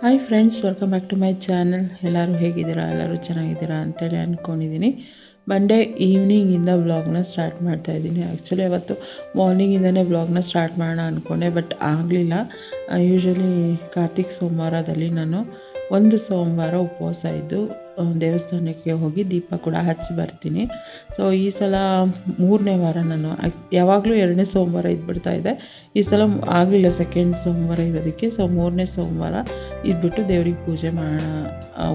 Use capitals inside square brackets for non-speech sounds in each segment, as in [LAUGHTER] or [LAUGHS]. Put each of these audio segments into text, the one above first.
Hi friends welcome back to my channel ಎಲ್ಲರೂ ಹೇಗಿದ್ದೀರಾ? ಎಲ್ಲರೂ ಚೆನ್ನಾಗಿದ್ದೀರಾ ಅಂತೇಳಿ ಅಂದ್ಕೊಂಡಿದ್ದೀನಿ ಮಂಡೇ ಈವ್ನಿಂಗಿಂದ ವ್ಲಾಗ್ನ ಸ್ಟಾರ್ಟ್ ಮಾಡ್ತಾ ಇದ್ದೀನಿ. ಆ್ಯಕ್ಚುಲಿ ಅವತ್ತು ಮಾರ್ನಿಂಗಿಂದನೇ ವ್ಲಾಗ್ನ ಸ್ಟಾರ್ಟ್ ಮಾಡೋಣ ಅಂದ್ಕೊಂಡೆ ಬಟ್ ಆಗಲಿಲ್ಲ. ಯೂಶ್ವಲಿ ಕಾರ್ತಿಕ್ ಸೋಮವಾರದಲ್ಲಿ ನಾನು ಒಂದು ಸೋಮವಾರ ಉಪವಾಸ ಇದ್ದು ದೇವಸ್ಥಾನಕ್ಕೆ ಹೋಗಿ ದೀಪ ಕೂಡ ಹಚ್ಚಿ ಬರ್ತೀನಿ. ಸೊ ಈ ಸಲ ಮೂರನೇ ವಾರ ನಾನು ಯಾವಾಗಲೂ ಎರಡನೇ ಸೋಮವಾರ ಇದ್ಬಿಡ್ತಾ ಇದೆ. ಈ ಸಲ ಆಗಲಿಲ್ಲ ಸೆಕೆಂಡ್ ಸೋಮವಾರ ಇರೋದಕ್ಕೆ. ಸೊ ಮೂರನೇ ಸೋಮವಾರ ಇದ್ಬಿಟ್ಟು ದೇವ್ರಿಗೆ ಪೂಜೆ ಮಾಡೋಣ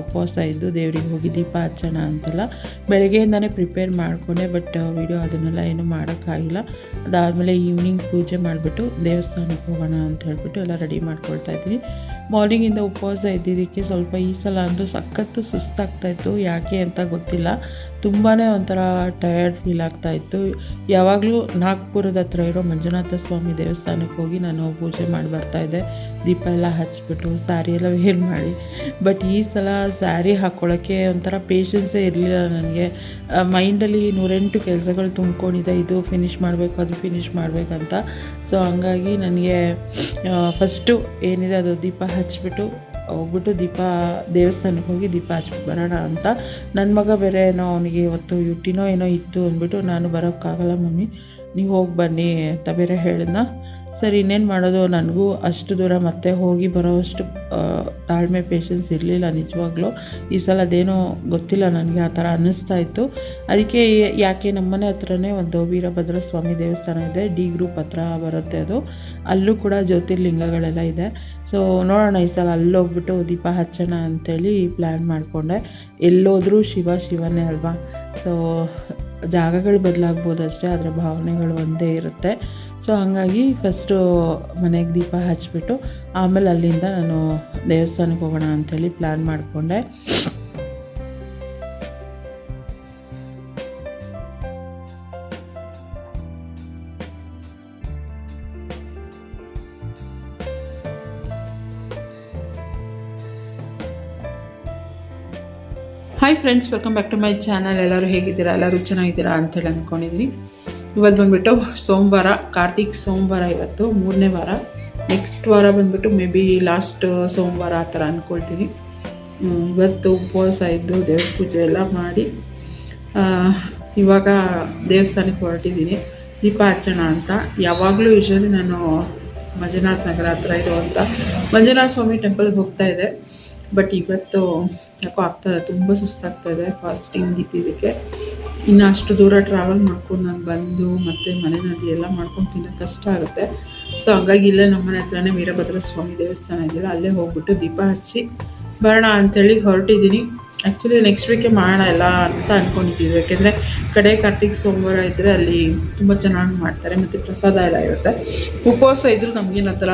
ಉಪವಾಸ ಇದ್ದು ದೇವ್ರಿಗೆ ಹೋಗಿ ದೀಪ ಹಚ್ಚೋಣ ಅಂತೆಲ್ಲ ಬೆಳಗ್ಗೆಯಿಂದನೇ ಪ್ರಿಪೇರ್ ಮಾಡಿಕೊಂಡೆ ಬಟ್ ವಿಡಿಯೋ ಅದನ್ನೆಲ್ಲ ಏನು ಮಾಡೋಕ್ಕಾಗಿಲ್ಲ. ಅದಾದಮೇಲೆ ಈವ್ನಿಂಗ್ ಪೂಜೆ ಮಾಡಿಬಿಟ್ಟು ದೇವಸ್ಥಾನಕ್ಕೆ ಹೋಗೋಣ ಅಂತ ಹೇಳ್ಬಿಟ್ಟು ಎಲ್ಲ ರೆಡಿ ಮಾಡ್ಕೊಳ್ತಾ ಇದ್ದೀನಿ. ಮಾರ್ನಿಂಗಿಂದ ಉಪವಾಸ ಇದ್ದಿದ್ದಕ್ಕೆ ಸ್ವಲ್ಪ ಈ ಸಲ ಅಂತೂ ಸಖತ್ತು ಸುಸ್ತಾಗ್ತಾಯಿತ್ತು ಯಾಕೆ ಅಂತ ಗೊತ್ತಿಲ್ಲ. ತುಂಬಾ ಒಂಥರ ಟಯರ್ಡ್ ಫೀಲ್ ಆಗ್ತಾಯಿತ್ತು. ಯಾವಾಗಲೂ ನಾಗ್ಪುರದ ಹತ್ರ ಇರೋ ಮಂಜುನಾಥ ಸ್ವಾಮಿ ದೇವಸ್ಥಾನಕ್ಕೆ ಹೋಗಿ ನಾನು ಪೂಜೆ ಮಾಡಿ ಬರ್ತಾಯಿದ್ದೆ ದೀಪ ಎಲ್ಲ ಹಚ್ಬಿಟ್ಟು ಸ್ಯಾರಿ ಎಲ್ಲ [LAUGHS] ವೇರ್ ಮಾಡಿ. ಬಟ್ ಈ ಸಲ ಸ್ಯಾರಿ ಹಾಕ್ಕೊಳ್ಳೋಕ್ಕೆ ಒಂಥರ ಪೇಷನ್ಸೇ ಇರಲಿಲ್ಲ ನನಗೆ. ಮೈಂಡಲ್ಲಿ ನೂರೆಂಟು ಕೆಲಸಗಳು ತುಂಬ್ಕೊಂಡಿದೆ. ಇದು ಫಿನಿಷ್ ಮಾಡಬೇಕು, ಅದು ಫಿನಿಷ್ ಮಾಡಬೇಕಂತ. ಸೊ ಹಂಗಾಗಿ ನನಗೆ ಫಸ್ಟು ಏನಿದೆ ಅದು ದೀಪ ಹಚ್ಬಿಟ್ಟು ಹೋಗ್ಬಿಟ್ಟು ದೀಪ ದೇವಸ್ಥಾನಕ್ಕೆ ಹೋಗಿ ದೀಪ ಹಚ್ಬಿಟ್ಟು ಬರೋಣ ಅಂತ. ನನ್ನ ಮಗ ಬೇರೆ ಏನೋ ಅವನಿಗೆ ಇವತ್ತು ಯುಟಿನೋ ಏನೋ ಇತ್ತು ಅಂದ್ಬಿಟ್ಟು ನಾನು ಬರೋಕ್ಕಾಗಲ್ಲ ಮಮ್ಮಿ. ನೀವು ಹೋಗಿ ಬನ್ನಿ ಅಂತ ಬೇರೆ ಹೇಳಿದ್ನ. ಸರಿ, ಇನ್ನೇನು ಮಾಡೋದು? ನನಗೂ ಅಷ್ಟು ದೂರ ಮತ್ತೆ ಹೋಗಿ ಬರೋವಷ್ಟು ತಾಳ್ಮೆ ಪೇಷನ್ಸ್ ಇರಲಿಲ್ಲ ನಿಜವಾಗ್ಲೂ. ಈ ಸಲ ಅದೇನೋ ಗೊತ್ತಿಲ್ಲ ನನಗೆ, ಆ ಥರ ಅನ್ನಿಸ್ತಾ ಇತ್ತು. ಅದಕ್ಕೆ ಯಾಕೆ ನಮ್ಮನೆ ಹತ್ರನೇ ಒಂದು ವೀರಭದ್ರ ಸ್ವಾಮಿ ದೇವಸ್ಥಾನ ಇದೆ, ಡಿ ಗ್ರೂಪ್ ಹತ್ರ ಬರುತ್ತೆ ಅದು. ಅಲ್ಲೂ ಕೂಡ ಜ್ಯೋತಿರ್ಲಿಂಗಗಳೆಲ್ಲ ಇದೆ. ಸೊ ನೋಡೋಣ ಈ ಸಲ ಅಲ್ಲೋಗ್ಬಿಟ್ಟು ದೀಪ ಹಚ್ಚೋಣ ಅಂಥೇಳಿ ಪ್ಲ್ಯಾನ್ ಮಾಡಿಕೊಂಡೆ. ಎಲ್ಲೋದ್ರೂ ಶಿವ ಶಿವನೇ ಅಲ್ವಾ? ಸೊ ಜಾಗಗಳು ಬದಲಾಗ್ಬೋದು ಅಷ್ಟೇ, ಅದರ ಭಾವನೆಗಳು ಒಂದೇ ಇರುತ್ತೆ. ಸೊ ಹಾಗಾಗಿ ಫಸ್ಟು ಮನೆಗೆ ದೀಪ ಹಚ್ಚಿಬಿಟ್ಟು ಆಮೇಲೆ ಅಲ್ಲಿಂದ ನಾನು ದೇವಸ್ಥಾನಕ್ಕೆ ಹೋಗೋಣ ಅಂಥೇಳಿ ಪ್ಲ್ಯಾನ್ ಮಾಡಿಕೊಂಡೆ. Friends welcome back to my channel ಎಲ್ಲರೂ ಹೇಗಿದ್ದೀರಾ? ಎಲ್ಲರೂ ಚೆನ್ನಾಗಿದ್ದೀರಾ ಅಂತೇಳಿ ಅಂದ್ಕೊಂಡಿದ್ದೀನಿ ಇವತ್ತು ಬಂದುಬಿಟ್ಟು ಸೋಮವಾರ, ಕಾರ್ತಿಕ್ ಸೋಮವಾರ ಇವತ್ತು, ಮೂರನೇ ವಾರ. ನೆಕ್ಸ್ಟ್ ವಾರ ಬಂದುಬಿಟ್ಟು ಮೇ ಬಿ ಲಾಸ್ಟ್ ಸೋಮವಾರ ಆ ಥರ ಅಂದ್ಕೊಳ್ತೀನಿ. ಇವತ್ತು ಉಪವಾಸ ಇದ್ದು ದೇವ್ರ ಪೂಜೆ ಎಲ್ಲ ಮಾಡಿ ಇವಾಗ ದೇವಸ್ಥಾನಕ್ಕೆ ಹೊರಟಿದ್ದೀನಿ. ದೀಪ ಹಚ್ಚೋಣ ಅಂತ. ಯಾವಾಗಲೂ ಯೂಶ್ವಲಿ ನಾನು ಮಂಜುನಾಥ್ ನಗರ ಹತ್ರ ಇರುವಂಥ ಮಂಜುನಾಥ ಸ್ವಾಮಿ ಟೆಂಪಲ್ಗೆ ಹೋಗ್ತಾ ಇದೆ ಬಟ್ ಇವತ್ತು ಯಾಕೋ ಆಗ್ತಾಯಿದೆ ತುಂಬ ಸುಸ್ತಾಗ್ತಾಯಿದೆ ಫಾಸ್ಟಿಂಗ್ ಇದ್ದಿದ್ದಕ್ಕೆ ಇನ್ನು ಅಷ್ಟು ದೂರ ಟ್ರಾವೆಲ್ ಮಾಡ್ಕೊಂಡು ನಾನು ಬಂದು ಮತ್ತು ಮನೆಯಲ್ಲಿ ಎಲ್ಲ ಮಾಡ್ಕೊಂಡು ತಿನ್ನೋಕೆ ಕಷ್ಟ ಆಗುತ್ತೆ. ಸೊ ಹಂಗಾಗಿ ಇಲ್ಲೇ ನಮ್ಮ ಮನೆ ಹತ್ರನೇ ವೀರಭದ್ರ ಸ್ವಾಮಿ ದೇವಸ್ಥಾನ ಇದೆಯಲ್ಲ, ಅಲ್ಲೇ ಹೋಗ್ಬಿಟ್ಟು ದೀಪ ಹಚ್ಚಿ ಬರೋಣ ಅಂಥೇಳಿ ಹೊರಟಿದ್ದೀನಿ. ಆ್ಯಕ್ಚುಲಿ ನೆಕ್ಸ್ಟ್ ವೀಕೆ ಮಾಡೋಣ ಎಲ್ಲ ಅಂತ ಅಂದ್ಕೊಂಡಿದ್ದೀವಿ ಯಾಕೆಂದರೆ ಕಡೆ ಕಾರ್ತಿಕ್ ಸೋಮವಾರ ಇದ್ದರೆ ಅಲ್ಲಿ ತುಂಬ ಚೆನ್ನಾಗಿ ಮಾಡ್ತಾರೆ ಮತ್ತು ಪ್ರಸಾದ ಎಲ್ಲ ಇರುತ್ತೆ. ಉಪವಾಸ ಇದ್ದರೂ ನಮಗೇನು ಆ ಥರ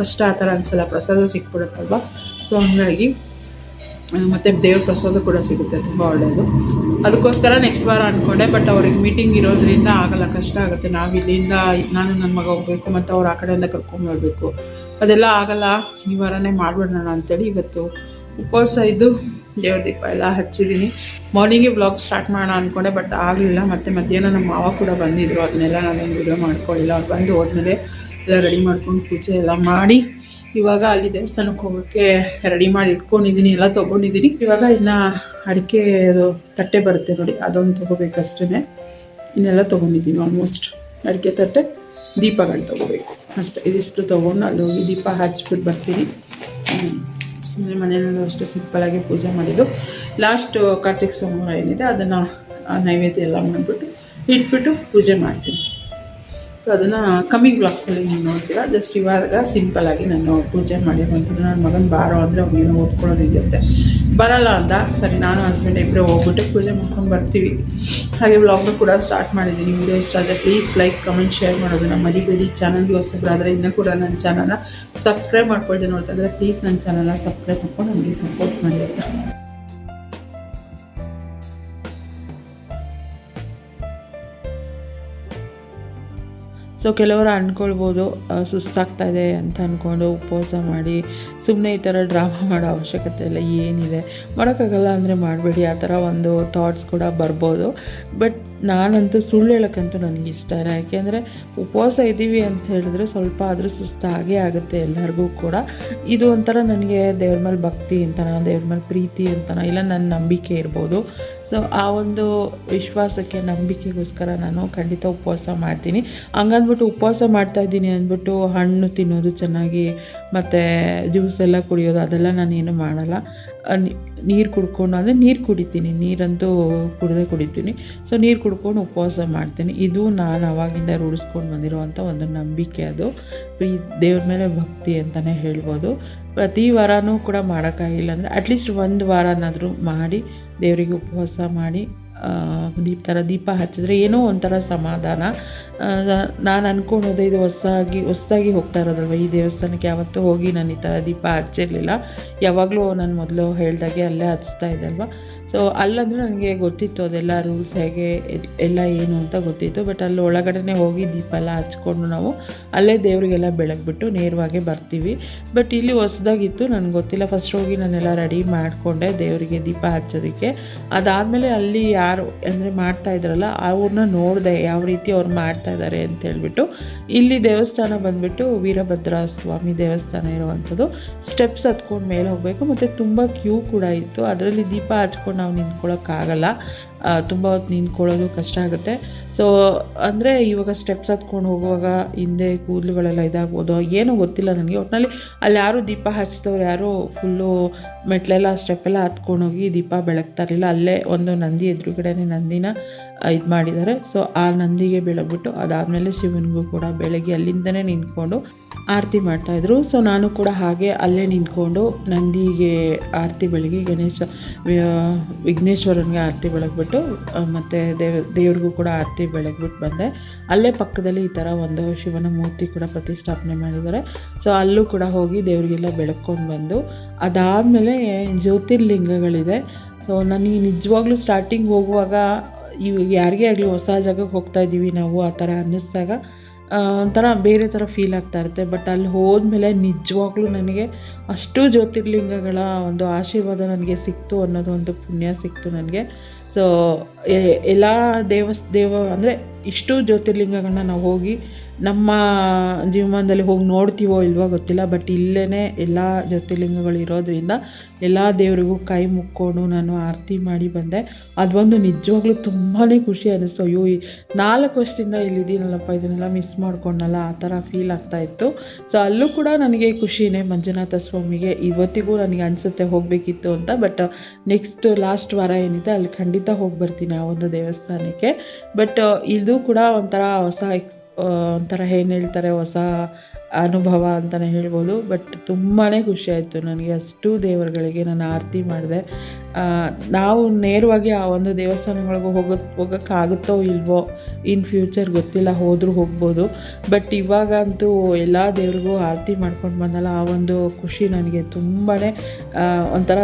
ಕಷ್ಟ ಆ ಥರ ಅನಿಸಲ್ಲ, ಪ್ರಸಾದ ಸಿಕ್ಬಿಡುತ್ತಲ್ವ? ಸೊ ಹಂಗಾಗಿ ಮತ್ತು ದೇವ್ರ ಪ್ರಸಾದ ಕೂಡ ಸಿಗುತ್ತೆ, ತುಂಬ ಒಳ್ಳೆಯದು ಅದಕ್ಕೋಸ್ಕರ ನೆಕ್ಸ್ಟ್ ವಾರ ಅಂದ್ಕೊಂಡೆ ಬಟ್ ಅವ್ರಿಗೆ ಮೀಟಿಂಗ್ ಇರೋದ್ರಿಂದ ಆಗಲ್ಲ, ಕಷ್ಟ ಆಗುತ್ತೆ. ನಾವು ಇಲ್ಲಿಂದ, ನಾನು ನನ್ನ ಮಗ ಹೋಗಬೇಕು, ಮತ್ತು ಅವ್ರು ಆ ಕಡೆಯಿಂದ ಕರ್ಕೊಂಬರ್ಬೇಕು ಅದೆಲ್ಲ ಆಗಲ್ಲ, ಈ ವಾರನೇ ಮಾಡಿಬಿಡೋಣ ಅಂತೇಳಿ ಇವತ್ತು ಉಪವಾಸ ಇದ್ದು ದೇವ್ರ ದೀಪ ಎಲ್ಲ ಹಚ್ಚಿದ್ದೀನಿ ಮಾರ್ನಿಂಗೇ ವ್ಲಾಗ್ ಸ್ಟಾರ್ಟ್ ಮಾಡೋಣ ಅಂದ್ಕೊಂಡೆ ಬಟ್ ಆಗಲಿಲ್ಲ. ಮತ್ತು ಮಧ್ಯಾಹ್ನ ನಮ್ಮ ಮಾವ ಕೂಡ ಬಂದಿದ್ದರು ಅದನ್ನೆಲ್ಲ ನಾನೇನು ವಿಡಿಯೋ ಮಾಡ್ಕೊಳ್ಳಿಲ್ಲ ಅವ್ರು ಬಂದು ಹೋದ್ಮೇಲೆ ಎಲ್ಲ ರೆಡಿ ಮಾಡ್ಕೊಂಡು ಪೂಜೆ ಎಲ್ಲ ಮಾಡಿ ಇವಾಗ ಅಲ್ಲಿ ದೇವಸ್ಥಾನಕ್ಕೆ ಹೋಗೋಕ್ಕೆ ರೆಡಿ ಮಾಡಿ ಇಟ್ಕೊಂಡಿದ್ದೀನಿ, ಎಲ್ಲ ತೊಗೊಂಡಿದ್ದೀನಿ. ಇವಾಗ ಇನ್ನು ಅಡಿಕೆ ಅದು ತಟ್ಟೆ ಬರುತ್ತೆ ನೋಡಿ, ಅದೊಂದು ತೊಗೋಬೇಕಷ್ಟೇ ಇನ್ನೆಲ್ಲ ತೊಗೊಂಡಿದ್ದೀನಿ ಆಲ್ಮೋಸ್ಟ್ ಅಡಿಕೆ ತಟ್ಟೆ, ದೀಪಗಳು ತೊಗೋಬೇಕು. ಅಷ್ಟೇ, ಇದಿಷ್ಟು ತೊಗೊಂಡು ಅಲ್ಲಿ ಹೋಗಿ ದೀಪ ಹಚ್ಬಿಟ್ಟು ಬರ್ತೀನಿ. ಸುಮ್ಮನೆ ಮನೆಯಲ್ಲೂ ಅಷ್ಟೇ ಸಿಂಪಲಾಗಿ ಪೂಜೆ ಮಾಡಿದ್ದು. ಲಾಸ್ಟು ಕಾರ್ತಿಕ್ ಸೋಮವಾರ ಏನಿದೆ, ಅದನ್ನು ನೈವೇದ್ಯ ಎಲ್ಲ ಮಾಡಿಬಿಟ್ಟು ಇಟ್ಬಿಟ್ಟು ಪೂಜೆ ಮಾಡ್ತೀನಿ. ಸೊ ಅದನ್ನು ಕಮ್ಮಿಂಗ್ ಬ್ಲಾಗ್ಸಲ್ಲಿ ನೀವು ನೋಡ್ತೀರಾ? ಜಸ್ಟ್ ಇವಾಗ ಸಿಂಪಲ್ಲಾಗಿ ನಾನು ಪೂಜೆ ಮಾಡಿರುವಂಥದ್ದು ನನ್ನ ಮಗನ ಬಾರೋ ಅಂದರೆ ಅವನೇನೋ ಓದ್ಕೊಳ್ಳೋದು ಇರುತ್ತೆ. ಬರಲ್ಲ ಅಂದ ಸರಿ, ನಾನು ಹಸ್ಬೆಂಡ್ ಇಬ್ಬರೇ ಹೋಗ್ಬಿಟ್ಟು ಪೂಜೆ ಮಾಡ್ಕೊಂಡು ಬರ್ತೀವಿ. ಹಾಗೆ ವ್ಲಾಗ್ನ ಕೂಡ ಸ್ಟಾರ್ಟ್ ಮಾಡಿದ್ದೀನಿ. ವಿಡಿಯೋ ಇಷ್ಟ ಆದರೆ ಪ್ಲೀಸ್ ಲೈಕ್ ಕಮೆಂಟ್ ಶೇರ್ ಮಾಡೋದನ್ನ ಮರಿಬೇಡಿ. ಚಾನಲ್ಗೆ ಹೊಸಬ್ರಾದರೆ ಇನ್ನೂ ಕೂಡ ನನ್ನ ಚಾನಲ್ನ ಸಬ್ಸ್ಕ್ರೈಬ್ ಮಾಡ್ಕೊಳ್ತೀನಿ ನೋಡ್ತಾ ಇದ್ದರೆ ಪ್ಲೀಸ್ ನನ್ನ ಚಾನಲ್ನ ಸಬ್ಸ್ಕ್ರೈಬ್ ಮಾಡ್ಕೊಂಡು ನನಗೆ ಸಪೋರ್ಟ್ ಮಾಡಿ ಅಂತ. ಸೊ ಕೆಲವರು ಅಂದ್ಕೊಳ್ಬೋದು ಆ, ಸುಸ್ತಾಗ್ತಾ ಇದೆ ಅಂತ ಅಂದ್ಕೊಂಡು ಉಪವಾಸ ಮಾಡಿ ಸುಮ್ಮನೆ ಈ ಥರ ಡ್ರಾಮಾ ಮಾಡೋ ಅವಶ್ಯಕತೆ ಇಲ್ಲ ಏನಿದೆ. ಮಾಡೋಕ್ಕಾಗಲ್ಲ ಅಂದರೆ ಮಾಡಬೇಡಿ ಆ ಥರ ಒಂದು ಥಾಟ್ಸ್ ಕೂಡ ಬರ್ಬೋದು. ಬಟ್ ನಾನಂತೂ ಸುಳ್ಳು ಹೇಳೋಕ್ಕಂತೂ ನನಗೆ ಇಷ್ಟ ಇಲ್ಲ. ಯಾಕೆಂದರೆ ಉಪವಾಸ ಇದ್ದೀವಿ ಅಂತ ಹೇಳಿದ್ರೆ ಸ್ವಲ್ಪ ಆದರೂ ಸುಸ್ತಾಗೇ ಆಗುತ್ತೆ ಎಲ್ಲರಿಗೂ ಕೂಡ. ಇದು ಒಂಥರ ನನಗೆ ದೇವ್ರ ಮೇಲೆ ಭಕ್ತಿ ಅಂತನೋ, ದೇವ್ರ ಮೇಲೆ ಪ್ರೀತಿ ಅಂತನೋ, ಇಲ್ಲ ನನ್ನ ನಂಬಿಕೆ ಇರ್ಬೋದು. ಸೊ ಆ ಒಂದು ವಿಶ್ವಾಸಕ್ಕೆ, ನಂಬಿಕೆಗೋಸ್ಕರ ನಾನು ಖಂಡಿತ ಉಪವಾಸ ಮಾಡ್ತೀನಿ. ಹಂಗಂದ್ಬಿಟ್ಟು ಉಪವಾಸ ಮಾಡ್ತಾ ಇದ್ದೀನಿ ಅಂದ್ಬಿಟ್ಟು ಹಣ್ಣು ತಿನ್ನೋದು ಚೆನ್ನಾಗಿ, ಮತ್ತು ಜ್ಯೂಸ್ ಎಲ್ಲ ಕುಡಿಯೋದು ಅದೆಲ್ಲ ನಾನೇನು ಮಾಡಲ್ಲ. ನೀರು ಕುಡ್ಕೊಂಡು, ಅಂದರೆ ನೀರು ಕುಡಿತೀನಿ. ನೀರಂತೂ ಕುಡಿದೇ ಕುಡಿತೀನಿ. ಸೊ ನೀರು ಕುಡ್ಕೊಂಡು ಉಪವಾಸ ಮಾಡ್ತೀನಿ. ಇದು ನಾನು ಅವಾಗಿಂದ ರೂಢಿಸ್ಕೊಂಡು ಬಂದಿರುವಂಥ ಒಂದು ನಂಬಿಕೆ ಅದು. ಪ್ರೀ ದೇವ್ರ ಮೇಲೆ ಭಕ್ತಿ ಅಂತಲೇ ಹೇಳ್ಬೋದು. ಪ್ರತಿ ವಾರನೂ ಕೂಡ ಮಾಡೋಕ್ಕಾಗಿಲ್ಲ ಅಂದರೆ ಅಟ್ಲೀಸ್ಟ್ ಒಂದು ವಾರನಾದರೂ ಮಾಡಿ, ದೇವರಿಗೆ ಉಪವಾಸ ಮಾಡಿ ದೀಪ ಥರ ದೀಪ ಹಚ್ಚಿದ್ರೆ ಏನೋ ಒಂಥರ ಸಮಾಧಾನ. ನಾನು ಅಂದ್ಕೊಂಡೋದೆ ಇದು ಹೊಸದಾಗಿ ಹೊಸದಾಗಿ ಹೋಗ್ತಾ ಇರೋದಲ್ವ? ಈ ದೇವಸ್ಥಾನಕ್ಕೆ ಯಾವತ್ತೂ ಹೋಗಿ ನಾನು ಈ ಥರ ದೀಪ ಹಚ್ಚಿರಲಿಲ್ಲ. ಯಾವಾಗಲೂ ನಾನು ಮೊದಲು ಹೇಳ್ದಾಗೆ ಅಲ್ಲೇ ಹಚ್ತಾ ಇದ್ದಲ್ವ ಸೊ ಅಲ್ಲಂದ್ರೆ ನನಗೆ ಗೊತ್ತಿತ್ತು ಅದೆಲ್ಲ ರೂಲ್ಸ್ ಹೇಗೆ ಎಲ್ಲ ಏನು ಅಂತ ಗೊತ್ತಿತ್ತು. ಬಟ್ ಅಲ್ಲಿ ಒಳಗಡೆ ಹೋಗಿ ದೀಪ ಎಲ್ಲ ಹಚ್ಕೊಂಡು ನಾವು ಅಲ್ಲೇ ದೇವರಿಗೆಲ್ಲ ಬೆಳಗ್ಬಿಟ್ಟು ನೇರವಾಗಿ ಬರ್ತೀವಿ. ಬಟ್ ಇಲ್ಲಿ ಹೊಸ್ದಾಗಿತ್ತು, ನನಗೆ ಗೊತ್ತಿಲ್ಲ. ಫಸ್ಟ್ ಹೋಗಿ ನಾನೆಲ್ಲ ರೆಡಿ ಮಾಡಿಕೊಂಡೆ ದೇವರಿಗೆ ದೀಪ ಹಚ್ಚೋದಕ್ಕೆ. ಅದಾದಮೇಲೆ ಅಲ್ಲಿ ಯಾರು ಅಂದರೆ ಮಾಡ್ತಾ ಇದ್ರಲ್ಲ, ಅವ್ರನ್ನ ನೋಡಿದೆ ಯಾವ ರೀತಿ ಅವ್ರು ಮಾಡ್ತಾ ಇದ್ದಾರೆ ಅಂತ ಹೇಳ್ಬಿಟ್ಟು, ಇಲ್ಲಿ ದೇವಸ್ಥಾನ ಬಂದುಬಿಟ್ಟು ವೀರಭದ್ರ ಸ್ವಾಮಿ ದೇವಸ್ಥಾನ ಇರುವಂಥದ್ದು. ಸ್ಟೆಪ್ಸ್ ಹತ್ಕೊಂಡು ಮೇಲೆ ಹೋಗಬೇಕು. ಮತ್ತು ತುಂಬ ಕ್ಯೂ ಕೂಡ ಇತ್ತು. ಅದರಲ್ಲಿ ದೀಪ ಹಚ್ಕೊಂಡು ನಾವು ನಿಂತ್ಕೊಳ್ಳೋಕ್ಕಾಗಲ್ಲ ತುಂಬ ಹೊತ್ತು ನಿಂತ್ಕೊಳ್ಳೋದು ಕಷ್ಟ ಆಗುತ್ತೆ. ಸೊ ಅಂದರೆ ಇವಾಗ ಸ್ಟೆಪ್ಸ್ ಹತ್ಕೊಂಡು ಹೋಗುವಾಗ ಹಿಂದೆ ಕೂದಲುಗಳೆಲ್ಲ ಇದಾಗ್ಬೋದು, ಏನೂ ಗೊತ್ತಿಲ್ಲ ನನಗೆ. ಒಟ್ಟಿನಲ್ಲಿ ಅಲ್ಲಿ ಯಾರೂ ದೀಪ ಹಚ್ಚಿದವ್ರು ಯಾರೂ ಫುಲ್ಲು ಮೆಟ್ಲೆಲ್ಲ ಸ್ಟೆಪ್ಪೆಲ್ಲ ಹತ್ಕೊಂಡೋಗಿ ದೀಪ ಬೆಳಗ್ತಾ ಇರಲಿಲ್ಲ. ಅಲ್ಲೇ ಒಂದು ನಂದಿ ಎದುರುಗಡೆನೇ ನಂದಿನ ಇದು ಮಾಡಿದ್ದಾರೆ ಸೊ ಆ ನಂದಿಗೆ ಬೆಳಗ್ಬಿಟ್ಟು ಅದಾದಮೇಲೆ ಶಿವನಿಗೂ ಕೂಡ ಬೆಳಗ್ಗೆ ಅಲ್ಲಿಂದನೇ ನಿಂತ್ಕೊಂಡು ಆರತಿ ಮಾಡ್ತಾಯಿದ್ರು ಸೊ ನಾನು ಕೂಡ ಹಾಗೆ ಅಲ್ಲೇ ನಿಂತ್ಕೊಂಡು ನಂದಿಗೆ ಆರತಿ, ಬೆಳಗ್ಗೆ ಗಣೇಶ ವಿಘ್ನೇಶ್ವರನಿಗೆ ಆರತಿ ಬೆಳಗ್ಬಿಟ್ಟು ಮತ್ತು ದೇವ್, ದೇವ್ರಿಗೂ ಕೂಡ ಆರತಿ ಬೆಳಗ್ಬಿಟ್ಟು ಬಂದೆ. ಅಲ್ಲೇ ಪಕ್ಕದಲ್ಲಿ ಈ ಥರ ಒಂದು ಶಿವನ ಮೂರ್ತಿ ಕೂಡ ಪ್ರತಿಷ್ಠಾಪನೆ ಮಾಡಿದ್ದಾರೆ. ಸೊ ಅಲ್ಲೂ ಕೂಡ ಹೋಗಿ ದೇವರಿಗೆಲ್ಲ ಬೆಳಕೊಂಡು ಬಂದು, ಅದಾದಮೇಲೆ ಜ್ಯೋತಿರ್ಲಿಂಗಗಳಿದೆ. ಸೊ ನನಗೆ ನಿಜವಾಗ್ಲೂ ಸ್ಟಾರ್ಟಿಂಗ್ ಹೋಗುವಾಗ ಇವಾಗ ಯಾರಿಗೇ ಆಗಲಿ ಹೊಸ ಜಾಗಕ್ಕೆ ಹೋಗ್ತಾ ಇದ್ದೀವಿ ನಾವು, ಆ ಥರ ಅನ್ನಿಸ್ದಾಗ ಒಂಥರ ಬೇರೆ ಥರ ಫೀಲ್ ಆಗ್ತಾ ಇರುತ್ತೆ. ಬಟ್ ಅಲ್ಲಿ ಹೋದ್ಮೇಲೆ ನಿಜವಾಗ್ಲೂ ನನಗೆ ಅಷ್ಟು ಜ್ಯೋತಿರ್ಲಿಂಗಗಳ ಒಂದು ಆಶೀರ್ವಾದ ನನಗೆ ಸಿಕ್ತು ಅನ್ನೋದು ಒಂದು ಪುಣ್ಯ ಸಿಕ್ತು ನನಗೆ. ಸೊ ಎಲ್ಲ ದೇವಸ್ ದೇವ ಅಂದರೆ ಇಷ್ಟು ಜ್ಯೋತಿರ್ಲಿಂಗಗಳನ್ನ ನಾವು ಹೋಗಿ ನಮ್ಮ ಜೀವಮಾನದಲ್ಲಿ ಹೋಗಿ ನೋಡ್ತೀವೋ ಇಲ್ವೋ ಗೊತ್ತಿಲ್ಲ ಬಟ್ ಇಲ್ಲೇ ಎಲ್ಲ ಜ್ಯೋತಿರ್ಲಿಂಗಗಳು ಇರೋದ್ರಿಂದ ಎಲ್ಲ ದೇವರಿಗೂ ಕೈ ಮುಕ್ಕೊಂಡು ನಾನು ಆರತಿ ಮಾಡಿ ಬಂದೆ. ಅದೊಂದು ನಿಜವಾಗ್ಲೂ ತುಂಬಾ ಖುಷಿ ಅನ್ನಿಸ್ತು ಅಯ್ಯೋ, ಈ ನಾಲ್ಕು ವರ್ಷದಿಂದ ಇಲ್ಲಿದ್ದೀನಲ್ಲಪ್ಪ, ಇದನ್ನೆಲ್ಲ ಮಿಸ್ ಮಾಡ್ಕೊಂಡಲ್ಲ ಆ ಥರ ಫೀಲ್ ಆಗ್ತಾಯಿತ್ತು ಸೊ ಅಲ್ಲೂ ಕೂಡ ನನಗೆ ಖುಷಿನೇ ಮಂಜುನಾಥ ಸ್ವಾಮಿಗೆ. ಇವತ್ತಿಗೂ ನನಗೆ ಅನಿಸುತ್ತೆ ಹೋಗಬೇಕಿತ್ತು ಅಂತ ಬಟ್ ನೆಕ್ಸ್ಟ್ ಲಾಸ್ಟ್ ವಾರ ಏನಿದೆ, ಅಲ್ಲಿ ಖಂಡಿತ ಹೋಗಿ ಬರ್ತೀನಿ ಆ ಒಂದು ದೇವಸ್ಥಾನಕ್ಕೆ. ಬಟ್ ಇದು ಕೂಡ ಒಂಥರ ಹೊಸ ಎಕ್ಸ್ ಒಂಥರ ಏನು ಹೇಳ್ತಾರೆ, ಹೊಸ ಅನುಭವ ಅಂತಲೇ ಹೇಳ್ಬೋದು. ಬಟ್ ತುಂಬಾ ಖುಷಿ ಆಯಿತು. ನನಗೆ ಅಷ್ಟು ದೇವರುಗಳಿಗೆ ನಾನು ಆರತಿ ಮಾಡಿದೆ. ನಾವು ನೇರವಾಗಿ ಆ ಒಂದು ದೇವಸ್ಥಾನಗಳಿಗೆ ಹೋಗೋ, ಹೋಗೋಕ್ಕಾಗುತ್ತೋ ಇಲ್ವೋ ಇನ್ ಫ್ಯೂಚರ್ ಗೊತ್ತಿಲ್ಲ, ಹೋದರೂ ಹೋಗ್ಬೋದು. ಬಟ್ ಇವಾಗಂತೂ ಎಲ್ಲ ದೇವ್ರಿಗೂ ಆರತಿ ಮಾಡ್ಕೊಂಡು ಬಂದಲ್ಲ, ಆ ಒಂದು ಖುಷಿ ನನಗೆ ತುಂಬಾ ಒಂಥರ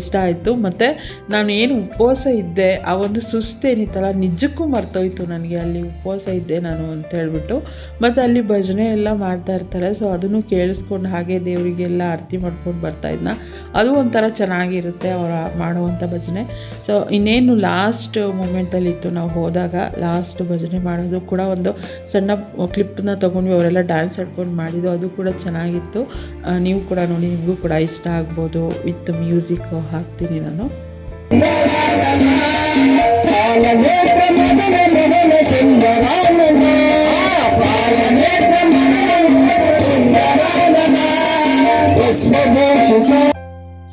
ಇಷ್ಟ ಆಯಿತು. ಮತ್ತು ನಾನು ಏನು ಉಪವಾಸ ಇದ್ದೆ, ಆ ಒಂದು ಸುಸ್ತೇನಿತ್ತಲ್ಲ ನಿಜಕ್ಕೂ ಮರ್ತೋಯ್ತು ನನಗೆ. ಅಲ್ಲಿ ಉಪವಾಸ ಇದ್ದೆ ನಾನು ಅಂತ ಹೇಳ್ಬಿಟ್ಟು. ಮತ್ತು ಅಲ್ಲಿ ಭಜನೆ ಎಲ್ಲ ಮಾಡ್ತಾ ಇರ್ತಾರೆ ಸೊ ಅದನ್ನು ಕೇಳಿಸ್ಕೊಂಡು ಹಾಗೆ ದೇವರಿಗೆಲ್ಲ ಆರತಿ ಮಾಡ್ಕೊಂಡು ಬರ್ತಾ ಇದ್ನ. ಅದು ಒಂಥರ ಚೆನ್ನಾಗಿರುತ್ತೆ, ಅವರ ಮಾಡುವಂಥ ಭಜನೆ. ಸೊ ಇನ್ನೇನು ಲಾಸ್ಟ್ ಮೂಮೆಂಟಲ್ಲಿತ್ತು ನಾವು ಹೋದಾಗ ಲಾಸ್ಟ್ ಭಜನೆ ಮಾಡೋದು ಕೂಡ ಒಂದು ಸಣ್ಣ ಕ್ಲಿಪ್ನ ತೊಗೊಂಡ್ವಿ ಅವರೆಲ್ಲ ಡ್ಯಾನ್ಸ್ ಆಡ್ಕೊಂಡು ಮಾಡಿದ್ದು, ಅದು ಕೂಡ ಚೆನ್ನಾಗಿತ್ತು. ನೀವು ಕೂಡ ನೋಡಿ, ನಿಮಗೂ ಕೂಡ ಇಷ್ಟ ಆಗ್ಬೋದು. ವಿತ್ ಮ್ಯೂಸಿಕ್ ಹಾಕ್ತೀನಿ ನಾನು.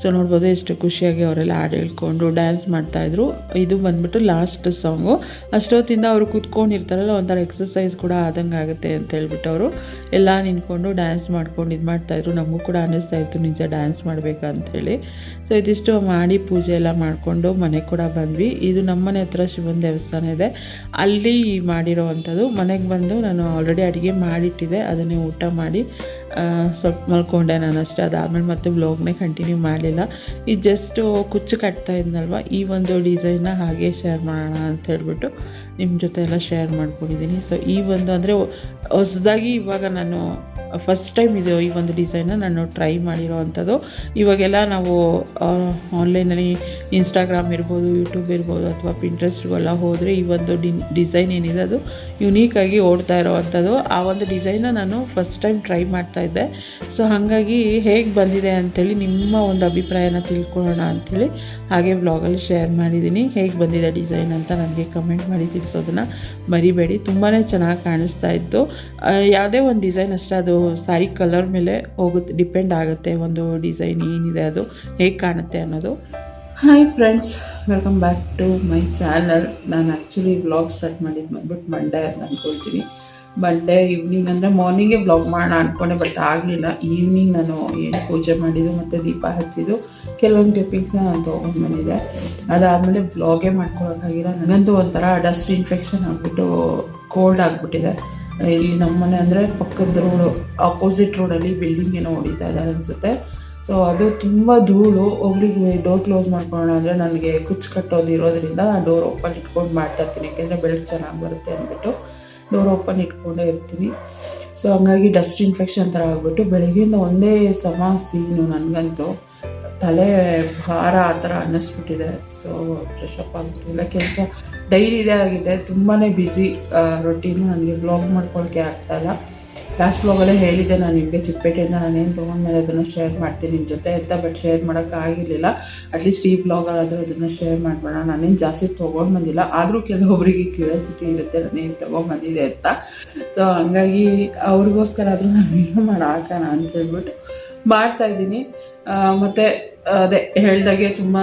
ಸೊ ನೋಡ್ಬೋದು ಎಷ್ಟು ಖುಷಿಯಾಗಿ ಅವರೆಲ್ಲ ಹಾಡು ಹೇಳ್ಕೊಂಡು ಡ್ಯಾನ್ಸ್ ಮಾಡ್ತಾಯಿದ್ರು ಇದು ಬಂದ್ಬಿಟ್ಟು ಲಾಸ್ಟ್ ಸಾಂಗು ಅಷ್ಟೊತ್ತಿಂದ ಅವರು ಕೂತ್ಕೊಂಡಿರ್ತಾರಲ್ಲ, ಒಂಥರ ಎಕ್ಸಸೈಸ್ ಕೂಡ ಆದಂಗೆ ಆಗುತ್ತೆ ಅಂತ ಹೇಳ್ಬಿಟ್ಟು ಅವರು. ಎಲ್ಲ ನಿಂತ್ಕೊಂಡು ಡ್ಯಾನ್ಸ್ ಮಾಡ್ಕೊಂಡು ಇದು ಮಾಡ್ತಾಯಿದ್ರು ನಮಗೂ ಕೂಡ ಅನ್ನಿಸ್ತಾ ಇತ್ತು, ನಿಜ ಡ್ಯಾನ್ಸ್ ಮಾಡಬೇಕಂತ ಹೇಳಿ. ಸೊ ಇದಿಷ್ಟು ಮಾಡಿ ಪೂಜೆ ಎಲ್ಲ ಮಾಡಿಕೊಂಡು ಮನೆ ಕೂಡ ಬಂದ್ವಿ. ಇದು ನಮ್ಮ ಮನೆ ಹತ್ರ ಶಿವನ ದೇವಸ್ಥಾನ ಇದೆ. ಅಲ್ಲಿ ಮಾಡಿರೋವಂಥದ್ದು. ಮನೆಗೆ ಬಂದು ನಾನು ಆಲ್ರೆಡಿ ಅಡುಗೆ ಮಾಡಿಟ್ಟಿದ್ದೆ. ಅದನ್ನೇ ಊಟ ಮಾಡಿ ಸ್ವಲ್ಪ ಮಲ್ಕೊಂಡೆ ನಾನು ಅಷ್ಟೇ. ಅದಾದಮೇಲೆ ಮತ್ತೆ ಬ್ಲಾಗ್ನೇ ಕಂಟಿನ್ಯೂ ಮಾಡಲಿಲ್ಲ. ಇದು ಜಸ್ಟ್ ಕುಚ್ಚು ಕಟ್ತಾ ಇದ್ನಲ್ವ, ಈ ಒಂದು ಡಿಸೈನ್ನ ಹಾಗೆ ಶೇರ್ ಮಾಡೋಣ ಅಂತ ಹೇಳ್ಬಿಟ್ಟು ನಿಮ್ಮ ಜೊತೆ ಎಲ್ಲ ಶೇರ್ ಮಾಡ್ಕೊಂಡಿದ್ದೀನಿ. ಸೊ ಈ ಒಂದು ಅಂದರೆ ಹೊಸದಾಗಿ ಇವಾಗ ನಾನು ಫಸ್ಟ್ ಟೈಮ್ ಇದು ಈ ಒಂದು ಡಿಸೈನ್ನ ನಾನು ಟ್ರೈ ಮಾಡಿರೋ ಅಂಥದ್ದು. ಇವಾಗೆಲ್ಲ ನಾವು ಆನ್ಲೈನಲ್ಲಿ ಇನ್ಸ್ಟಾಗ್ರಾಮ್ ಇರ್ಬೋದು ಯೂಟ್ಯೂಬ್ ಇರ್ಬೋದು ಅಥವಾ ಪಿಂಟ್ರೆಸ್ಟ್ಗೆಲ್ಲ ಹೋದರೆ ಈ ಒಂದು ಡಿ ಡಿಸೈನ್ ಏನಿದೆ ಅದು ಯುನೀಕಾಗಿ ಓಡ್ತಾ ಇರೋವಂಥದ್ದು ಆ ಒಂದು ಡಿಸೈನ್ನ ನಾನು ಫಸ್ಟ್ ಟೈಮ್ ಟ್ರೈ ಮಾಡ್ತಾ ಇದ್ದೆ ಸೊ ಹಾಗಾಗಿ ಹೇಗೆ ಬಂದಿದೆ ಅಂಥೇಳಿ ನಿಮ್ಮ ಒಂದು ಅಭಿಪ್ರಾಯನ ತಿಳ್ಕೊಳ್ಳೋಣ ಅಂಥೇಳಿ ಹಾಗೆ ವ್ಲಾಗಲ್ಲಿ ಶೇರ್ ಮಾಡಿದ್ದೀನಿ. ಹೇಗೆ ಬಂದಿದೆ ಡಿಸೈನ್ ಅಂತ ನನಗೆ ಕಮೆಂಟ್ ಮಾಡಿ ತಿಳಿಸೋದನ್ನು ಮರಿಬೇಡಿ. ತುಂಬಾ ಚೆನ್ನಾಗಿ ಕಾಣಿಸ್ತಾ ಇತ್ತು. ಯಾವುದೇ ಒಂದು ಡಿಸೈನ್ ಅಷ್ಟೇ, ಅದು ಸಾರಿ ಕಲರ್ ಮೇಲೆ ಹೋಗುತ್ತೆ ಡಿಪೆಂಡ್ ಆಗುತ್ತೆ ಒಂದು ಡಿಸೈನ್ ಏನಿದೆ ಅದು, ಹೇಗೆ ಕಾಣುತ್ತೆ ಅನ್ನೋದು. Hi friends welcome back to my channel ನಾನು ಆ್ಯಕ್ಚುಲಿ ವ್ಲಾಗ್ ಸ್ಟಾರ್ಟ್ ಮಾಡಿದ್ದು ಬಂದ್ಬಿಟ್ಟು ಮಂಡೇ ಅಂತ ಅಂದ್ಕೊಳ್ತೀನಿ ಮಂಡೇ ಈವ್ನಿಂಗ್ ಅಂದರೆ ಮಾರ್ನಿಂಗೇ ಬ್ಲಾಗ್ ಮಾಡೋಣ ಅಂದ್ಕೊಂಡೆ ಬಟ್ ಆಗಲಿಲ್ಲ. ಈವ್ನಿಂಗ್ ನಾನು ಏನು ಪೂಜೆ ಮಾಡಿದ್ದು ಮತ್ತು ದೀಪ ಹಚ್ಚಿದ್ದು. ಕೆಲವೊಂದು ಕ್ಲಿಪ್ಪಿಂಗ್ಸ್ನ ನಾನು ತೊಗೊಂಡು ಬಂದಿದ್ದೆ. ಅದಾದಮೇಲೆ ಬ್ಲಾಗೇ ಮಾಡ್ಕೊಳಕ್ಕಾಗಿಲ್ಲ. ನನಗಂತೂ ಒಂಥರ ಡಸ್ಟ್ ಇನ್ಫೆಕ್ಷನ್ ಆಗಿಬಿಟ್ಟು ಕೋಲ್ಡ್ ಆಗಿಬಿಟ್ಟಿದೆ. ಇಲ್ಲಿ ನಮ್ಮ ಮನೆ ಅಂದರೆ ಪಕ್ಕದ ರೋಡು ಆಪೋಸಿಟ್ ರೋಡಲ್ಲಿ ಬಿಲ್ಡಿಂಗ್ ಏನೋ ಹೊಡಿತಾ ಇದ್ದಾರೆ ಅನಿಸುತ್ತೆ. ಸೊ ಅದು ತುಂಬ ಧೂಳು. ಒಬ್ರಿಗೆ ಡೋರ್ ಕ್ಲೋಸ್ ಮಾಡ್ಕೊಳ್ಳೋಣ ಅಂದರೆ ನನಗೆ ಕುಚ್ಚು ಕಟ್ಟೋದು ಇರೋದ್ರಿಂದ ಡೋರ್ ಓಪನ್ ಇಟ್ಕೊಂಡು ಮಾಡ್ತಾ ಇರ್ತೀನಿ. ಯಾಕೆಂದರೆ ಬೆಳಕು ಚೆನ್ನಾಗಿ ಬರುತ್ತೆ ಅಂದ್ಬಿಟ್ಟು. ಡೋರ್ ಓಪನ್ ಇಟ್ಕೊಂಡೇ ಇರ್ತೀನಿ ಸೊ ಹಂಗಾಗಿ ಡಸ್ಟ್ ಇನ್ಫೆಕ್ಷನ್ ಥರ ಆಗಿಬಿಟ್ಟು ಬೆಳಗ್ಗೆಯಿಂದ ಒಂದೇ ಸಮ ಸೀನು ನನಗಂತೂ ತಲೆ ಭಾರ ಆ ಥರ ಅನ್ನಿಸ್ಬಿಟ್ಟಿದೆ. ಸೊ ಫ್ರೆಶ್ ಅಪ್ ಆಗ್ಬಿಟ್ಟಿಲ್ಲ ಕೆಲಸ ಡೈಲಿ ಇದೇ ಆಗಿದೆ. ತುಂಬಾ ಬ್ಯುಸಿ ರೊಟೀನು ನನಗೆ ಬ್ಲಾಗ್ ಮಾಡ್ಕೊಳ್ಳೋಕ್ಕೆ ಆಗ್ತಾಯಿಲ್ಲ ಲಾಸ್ಟ್ ಬ್ಲಾಗಲ್ಲೇ ಹೇಳಿದ್ದೆ, ನಾನು ನಿಮಗೆ ಚಿಕ್ಕಪೇಟೆಯಿಂದ ನಾನೇನು ತೊಗೊಂಡ್ಮೇಲೆ ಅದನ್ನು ಶೇರ್ ಮಾಡ್ತೀನಿ ನಿಮ್ಮ ಜೊತೆ ಅಂತ ಬಟ್ ಶೇರ್ ಮಾಡೋಕ್ಕಾಗಿರಲಿಲ್ಲ ಅಟ್ಲೀಸ್ಟ್ ಈ ಬ್ಲಾಗಾದರೂ ಅದನ್ನು ಶೇರ್ ಮಾಡಬೇಡ. ನಾನೇನು ಜಾಸ್ತಿ ತೊಗೊಂಡು ಬಂದಿಲ್ಲ. ಆದರೂ ಕೆಲವೊಬ್ಬರಿಗೆ ಕ್ಯೂರಿಯಾಸಿಟಿ ಇರುತ್ತೆ, ನಾನೇನು ತೊಗೊಂಬಂದಿದೆ ಅಂತ. ಸೊ ಹಂಗಾಗಿ ಅವ್ರಿಗೋಸ್ಕರ ಆದರೂ ನಾನು ಏನು ಮಾಡ ಅಂತೇಳ್ಬಿಟ್ಟು ಅಂತ ಹೇಳ್ಬಿಟ್ಟು ಮಾಡ್ತಾಯಿದ್ದೀನಿ ಮತ್ತು ಅದೇ ಹೇಳ್ದಾಗೆ ತುಂಬ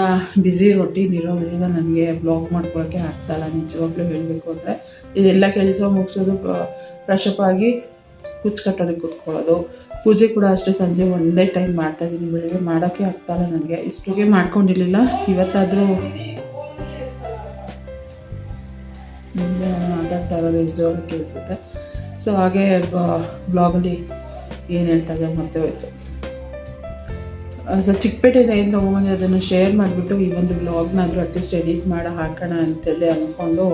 ಬ್ಯುಸಿ ರೊಟೀನ್ ಇರೋದ್ರಿಂದ ನನಗೆ ಬ್ಲಾಗ್ ಮಾಡ್ಕೊಳ್ಳೋಕ್ಕೆ ಆಗ್ತಾಯಿಲ್ಲ ನಿಜವಾಗ್ಲೂ ಹೇಳಬೇಕು ಅಂದರೆ ಇದೆಲ್ಲ ಕೆಲಸ ಮುಗಿಸೋದು ಫ್ರೆಶ್ ಅಪ್ ಆಗಿ ಕುಚ್ಚು ಕಟ್ಟೋದಕ್ಕೆ ಕುತ್ಕೊಳ್ಳೋದು. ಪೂಜೆ ಕೂಡ ಅಷ್ಟೇ ಸಂಜೆ ಒಂದೇ ಟೈಮ್ ಮಾಡ್ತಾ ಇದ್ದೀನಿ. ಬೆಳಿಗ್ಗೆ ಮಾಡೋಕ್ಕೆ ಆಗ್ತಾಯಿಲ್ಲ ನನಗೆ. ಇಷ್ಟೊಗೆ ಮಾಡ್ಕೊಂಡಿರಲಿಲ್ಲ. ಇವತ್ತಾದರೂ ಮುಂದೆ ಮಾತಾಡ್ತಾ ಇರೋದು ಜೋರಾಗಿ ಕೇಳಿಸುತ್ತೆ. ಸೊ ಹಾಗೆ ಬ್ಲಾಗಲ್ಲಿ ಏನು ಹೇಳ್ತಾ ಇದ್ದಾರೆ ಮತ್ತೆ ಹೋಯ್ತು. ಸೊ ಚಿಕ್ಕಪೇಟೆಯಿಂದ ಏನು ತೊಗೊಂಬಂದು? ಅದನ್ನು ಶೇರ್ ಮಾಡಿಬಿಟ್ಟು ಈ ಒಂದು ಬ್ಲಾಗ್ನಾದರೂ ಅಟ್ಲೀಸ್ಟ್ ಎಡಿಟ್ ಮಾಡಿ, ಹಾಕೋಣ ಅಂತೇಳಿ ಅಂದ್ಕೊಂಡು